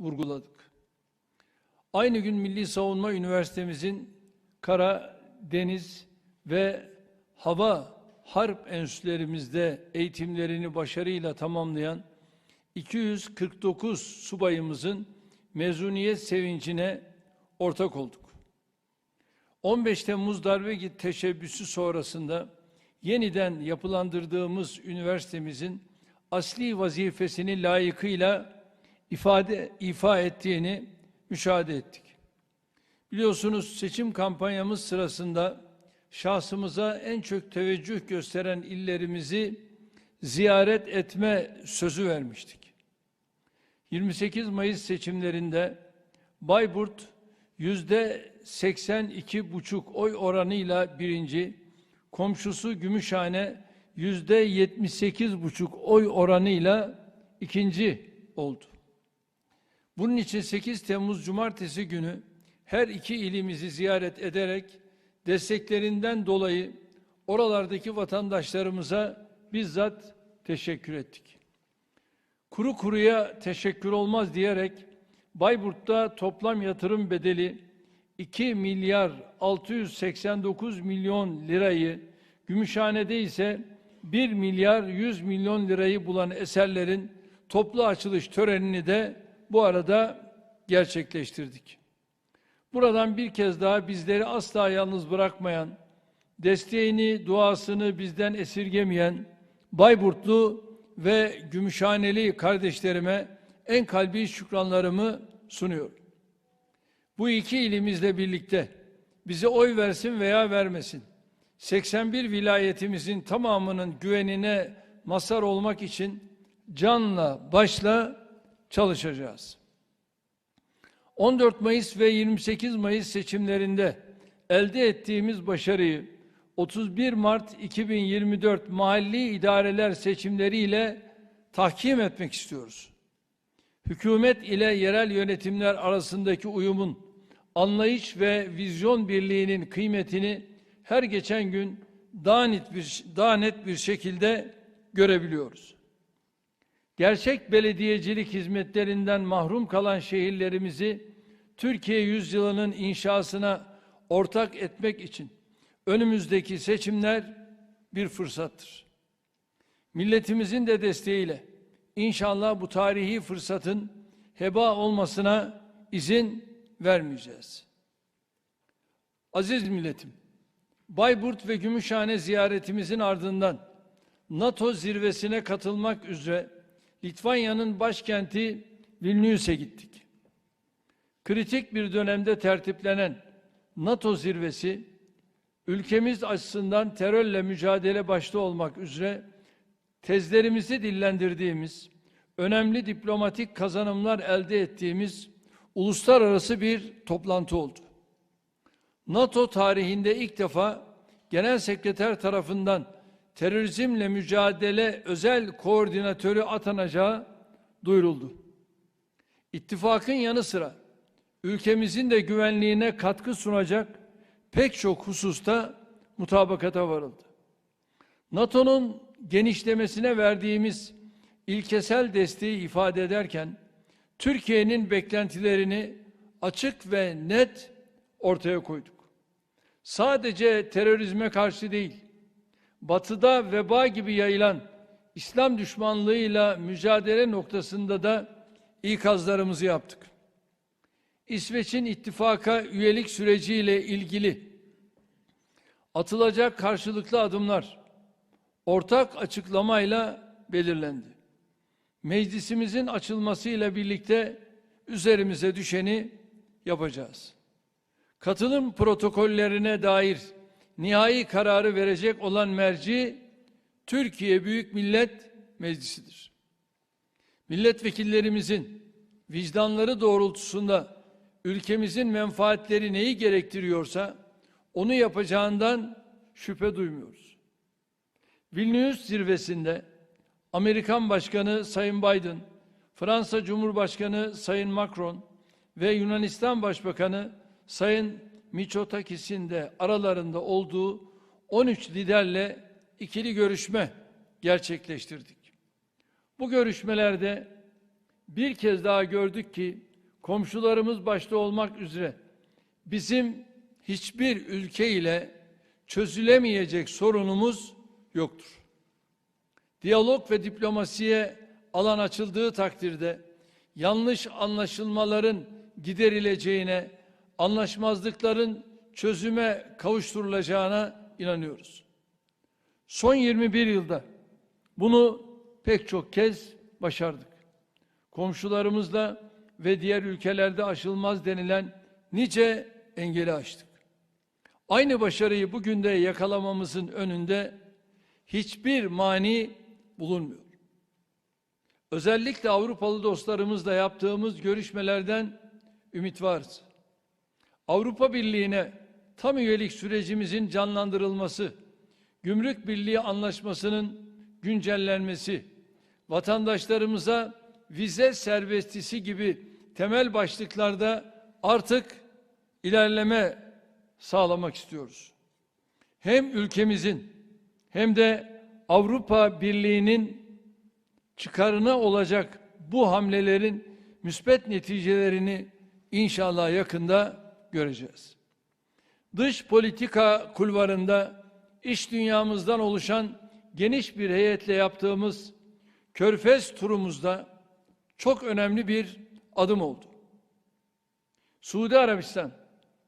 vurguladık. Aynı gün Milli Savunma Üniversitemizin kara, deniz ve hava harp enstitülerimizde eğitimlerini başarıyla tamamlayan 249 subayımızın mezuniyet sevincine ortak olduk. 15 Temmuz darbe teşebbüsü sonrasında yeniden yapılandırdığımız üniversitemizin asli vazifesini layıkıyla ifade ifa ettiğini müşahede ettik. Biliyorsunuz seçim kampanyamız sırasında şahsımıza en çok teveccüh gösteren illerimizi ziyaret etme sözü vermiştik. 28 Mayıs seçimlerinde Bayburt yüzde 82 buçuk oy oranıyla birinci, komşusu Gümüşhane yüzde 78 buçuk oy oranıyla ikinci oldu. Bunun için 8 Temmuz Cumartesi günü her iki ilimizi ziyaret ederek desteklerinden dolayı oralardaki vatandaşlarımıza bizzat teşekkür ettik. Kuru kuruya teşekkür olmaz diyerek Bayburt'ta toplam yatırım bedeli 2 milyar 689 milyon lirayı, Gümüşhane'de ise 1 milyar 100 milyon lirayı bulan eserlerin toplu açılış törenini de bu arada gerçekleştirdik. Buradan bir kez daha bizleri asla yalnız bırakmayan, desteğini, duasını bizden esirgemeyen Bayburtlu ve Gümüşhaneli kardeşlerime en kalbi şükranlarımı sunuyorum. Bu iki ilimizle birlikte bize oy versin veya vermesin. 81 vilayetimizin tamamının güvenine mazhar olmak için canla başla çalışacağız. 14 Mayıs ve 28 Mayıs seçimlerinde elde ettiğimiz başarıyı 31 Mart 2024 mahalli idareler seçimleriyle tahkim etmek istiyoruz. Hükümet ile yerel yönetimler arasındaki uyumun, anlayış ve vizyon birliğinin kıymetini her geçen gün daha net bir, daha net bir şekilde görebiliyoruz. Gerçek belediyecilik hizmetlerinden mahrum kalan şehirlerimizi Türkiye yüzyılının inşasına ortak etmek için önümüzdeki seçimler bir fırsattır. Milletimizin de desteğiyle inşallah bu tarihi fırsatın heba olmasına izin vermeyeceğiz. Aziz milletim, Bayburt ve Gümüşhane ziyaretimizin ardından NATO zirvesine katılmak üzere Litvanya'nın başkenti Vilnius'e gittik. Kritik bir dönemde tertiplenen NATO zirvesi ülkemiz açısından terörle mücadele başta olmak üzere tezlerimizi dillendirdiğimiz, önemli diplomatik kazanımlar elde ettiğimiz uluslararası bir toplantı oldu. NATO tarihinde ilk defa Genel Sekreter tarafından terörizmle mücadele özel koordinatörü atanacağı duyuruldu. İttifakın yanı sıra ülkemizin de güvenliğine katkı sunacak pek çok hususta mutabakata varıldı. NATO'nun genişlemesine verdiğimiz ilkesel desteği ifade ederken Türkiye'nin beklentilerini açık ve net ortaya koyduk. Sadece terörizme karşı değil, batıda veba gibi yayılan İslam düşmanlığıyla mücadele noktasında da ikazlarımızı yaptık. İsveç'in ittifaka üyelik süreciyle ilgili atılacak karşılıklı adımlar ortak açıklamayla belirlendi. Meclisimizin açılmasıyla birlikte üzerimize düşeni yapacağız. Katılım protokollerine dair nihai kararı verecek olan merci Türkiye Büyük Millet Meclisi'dir. Milletvekillerimizin vicdanları doğrultusunda ülkemizin menfaatleri neyi gerektiriyorsa onu yapacağından şüphe duymuyoruz. Vilnius zirvesinde Amerikan Başkanı Sayın Biden, Fransa Cumhurbaşkanı Sayın Macron ve Yunanistan Başbakanı Sayın Mitsotakis'in de aralarında olduğu 13 liderle ikili görüşme gerçekleştirdik. Bu görüşmelerde bir kez daha gördük ki komşularımız başta olmak üzere bizim hiçbir ülke ile çözülemeyecek sorunumuz yoktur. Diyalog ve diplomasiye alan açıldığı takdirde yanlış anlaşılmaların giderileceğine, anlaşmazlıkların çözüme kavuşturulacağına inanıyoruz. Son 21 yılda bunu pek çok kez başardık. Komşularımızla ve diğer ülkelerde aşılmaz denilen nice engeli aştık. Aynı başarıyı bugün de yakalamamızın önünde hiçbir mani bulunmuyor. Özellikle Avrupalı dostlarımızla yaptığımız görüşmelerden ümit varız. Avrupa Birliği'ne tam üyelik sürecimizin canlandırılması, Gümrük Birliği Anlaşması'nın güncellenmesi, vatandaşlarımıza vize serbestisi gibi temel başlıklarda artık ilerleme sağlamak istiyoruz. Hem ülkemizin hem de Avrupa Birliği'nin çıkarına olacak bu hamlelerin müspet neticelerini inşallah yakında göreceğiz. Dış politika kulvarında iş dünyamızdan oluşan geniş bir heyetle yaptığımız Körfez turumuzda çok önemli bir adım oldu. Suudi Arabistan,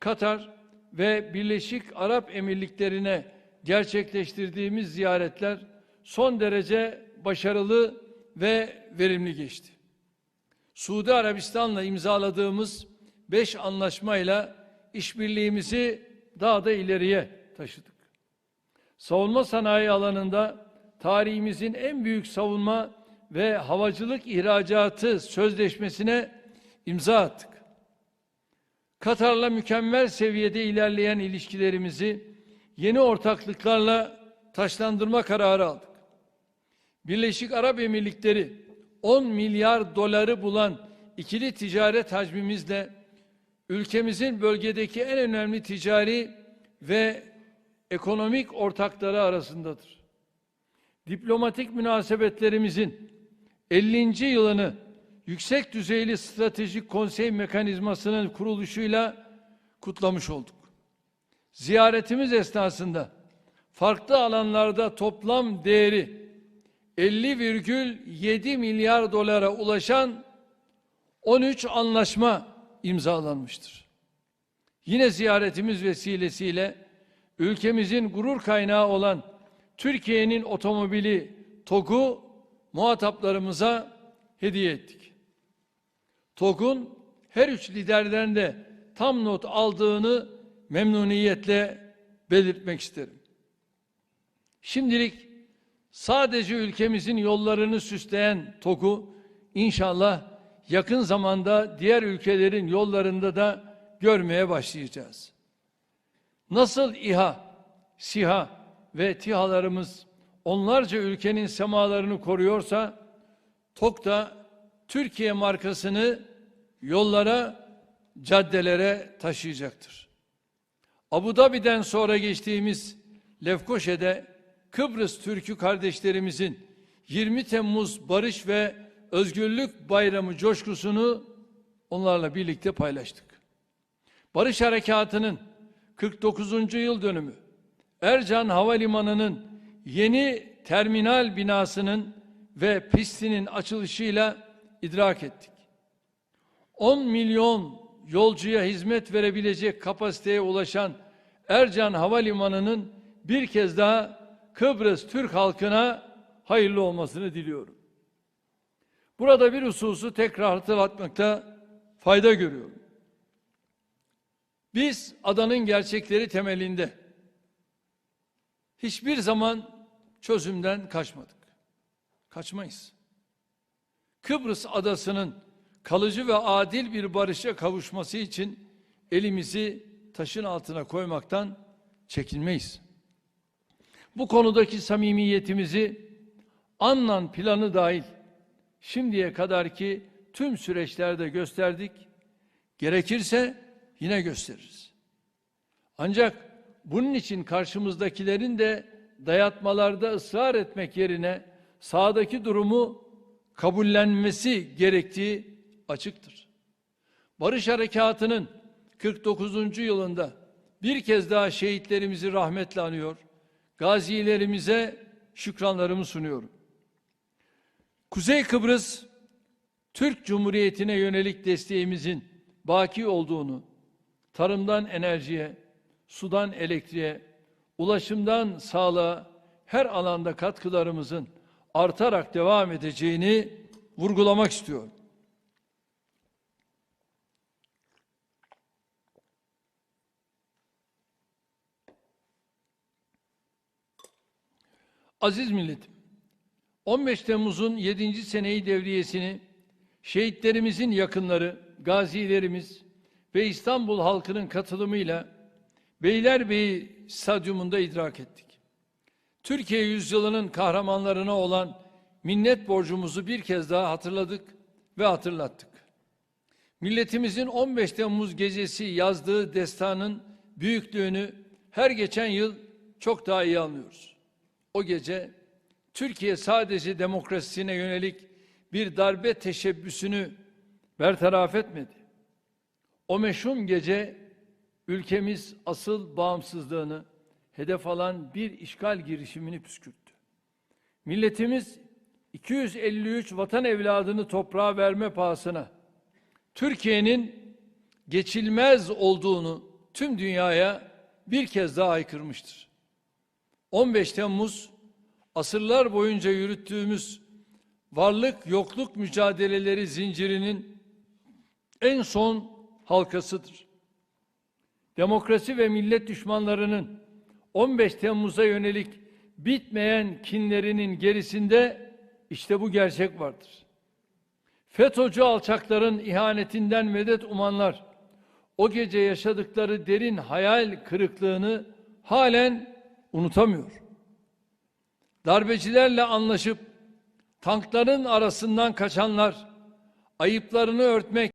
Katar ve Birleşik Arap Emirlikleri'ne gerçekleştirdiğimiz ziyaretler son derece başarılı ve verimli geçti. Suudi Arabistan'la imzaladığımız beş anlaşmayla işbirliğimizi daha da ileriye taşıdık. Savunma sanayi alanında tarihimizin en büyük savunma ve havacılık ihracatı sözleşmesine imza attık. Katar'la mükemmel seviyede ilerleyen ilişkilerimizi yeni ortaklıklarla taşlandırma kararı aldık. Birleşik Arap Emirlikleri 10 milyar doları bulan ikili ticaret hacmimizle ülkemizin bölgedeki en önemli ticari ve ekonomik ortakları arasındadır. Diplomatik münasebetlerimizin 50. yılını yüksek düzeyli stratejik konsey mekanizmasının kuruluşuyla kutlamış olduk. Ziyaretimiz esnasında farklı alanlarda toplam değeri 50,7 milyar dolara ulaşan 13 anlaşma imzalanmıştır. Yine ziyaretimiz vesilesiyle ülkemizin gurur kaynağı olan Türkiye'nin otomobili TOG'u muhataplarımıza hediye ettik. TOG'un her üç liderden de tam not aldığını memnuniyetle belirtmek isterim. Şimdilik sadece ülkemizin yollarını süsleyen TOG'u inşallah yakın zamanda diğer ülkelerin yollarında da görmeye başlayacağız. Nasıl İHA, SİHA ve TİHA'larımız onlarca ülkenin semalarını koruyorsa TOG da Türkiye markasını yollara, caddelere taşıyacaktır. Abu Dhabi'den sonra geçtiğimiz Lefkoşe'de Kıbrıs Türk'ü kardeşlerimizin 20 Temmuz Barış ve Özgürlük Bayramı coşkusunu onlarla birlikte paylaştık. Barış Harekatı'nın 49. yıl dönümü, Ercan Havalimanı'nın yeni terminal binasının ve pistinin açılışıyla idrak ettik. 10 milyon yolcuya hizmet verebilecek kapasiteye ulaşan Ercan Havalimanı'nın bir kez daha Kıbrıs Türk halkına hayırlı olmasını diliyorum. Burada bir hususu tekrar hatırlatmakta fayda görüyorum. Biz adanın gerçekleri temelinde hiçbir zaman çözümden kaçmadık. Kaçmayız. Kıbrıs adasının kalıcı ve adil bir barışa kavuşması için elimizi taşın altına koymaktan çekinmeyiz. Bu konudaki samimiyetimizi Annan planı dahil şimdiye kadarki tüm süreçlerde gösterdik. Gerekirse yine gösteririz. Ancak bunun için karşımızdakilerin de dayatmalarda ısrar etmek yerine sağdaki durumu kabullenmesi gerektiği açıktır. Barış Harekatı'nın 49. yılında bir kez daha şehitlerimizi rahmetle anıyor, gazilerimize şükranlarımı sunuyorum. Kuzey Kıbrıs, Türk Cumhuriyeti'ne yönelik desteğimizin baki olduğunu, tarımdan enerjiye, sudan elektriğe, ulaşımdan sağlığa her alanda katkılarımızın artarak devam edeceğini vurgulamak istiyorum. Aziz milletim, 15 Temmuz'un 7. seneyi devriyesini şehitlerimizin yakınları, gazilerimiz ve İstanbul halkının katılımıyla Beylerbeyi Stadyumunda idrak ettik. Türkiye yüzyılının kahramanlarına olan minnet borcumuzu bir kez daha hatırladık ve hatırlattık. Milletimizin 15 Temmuz gecesi yazdığı destanın büyüklüğünü her geçen yıl çok daha iyi anlıyoruz. O gece Türkiye sadece demokrasisine yönelik bir darbe teşebbüsünü bertaraf etmedi. O meşhum gece ülkemiz asıl bağımsızlığını hedef alan bir işgal girişimini püskürttü. Milletimiz 253 vatan evladını toprağa verme pahasına Türkiye'nin geçilmez olduğunu tüm dünyaya bir kez daha aykırmıştır. 15 Temmuz asırlar boyunca yürüttüğümüz varlık yokluk mücadeleleri zincirinin en son halkasıdır. Demokrasi ve millet düşmanlarının 15 Temmuz'a yönelik bitmeyen kinlerinin gerisinde işte bu gerçek vardır. FETÖ'cü alçakların ihanetinden medet umanlar o gece yaşadıkları derin hayal kırıklığını halen unutamıyor. Darbecilerle anlaşıp tankların arasından kaçanlar ayıplarını örtmek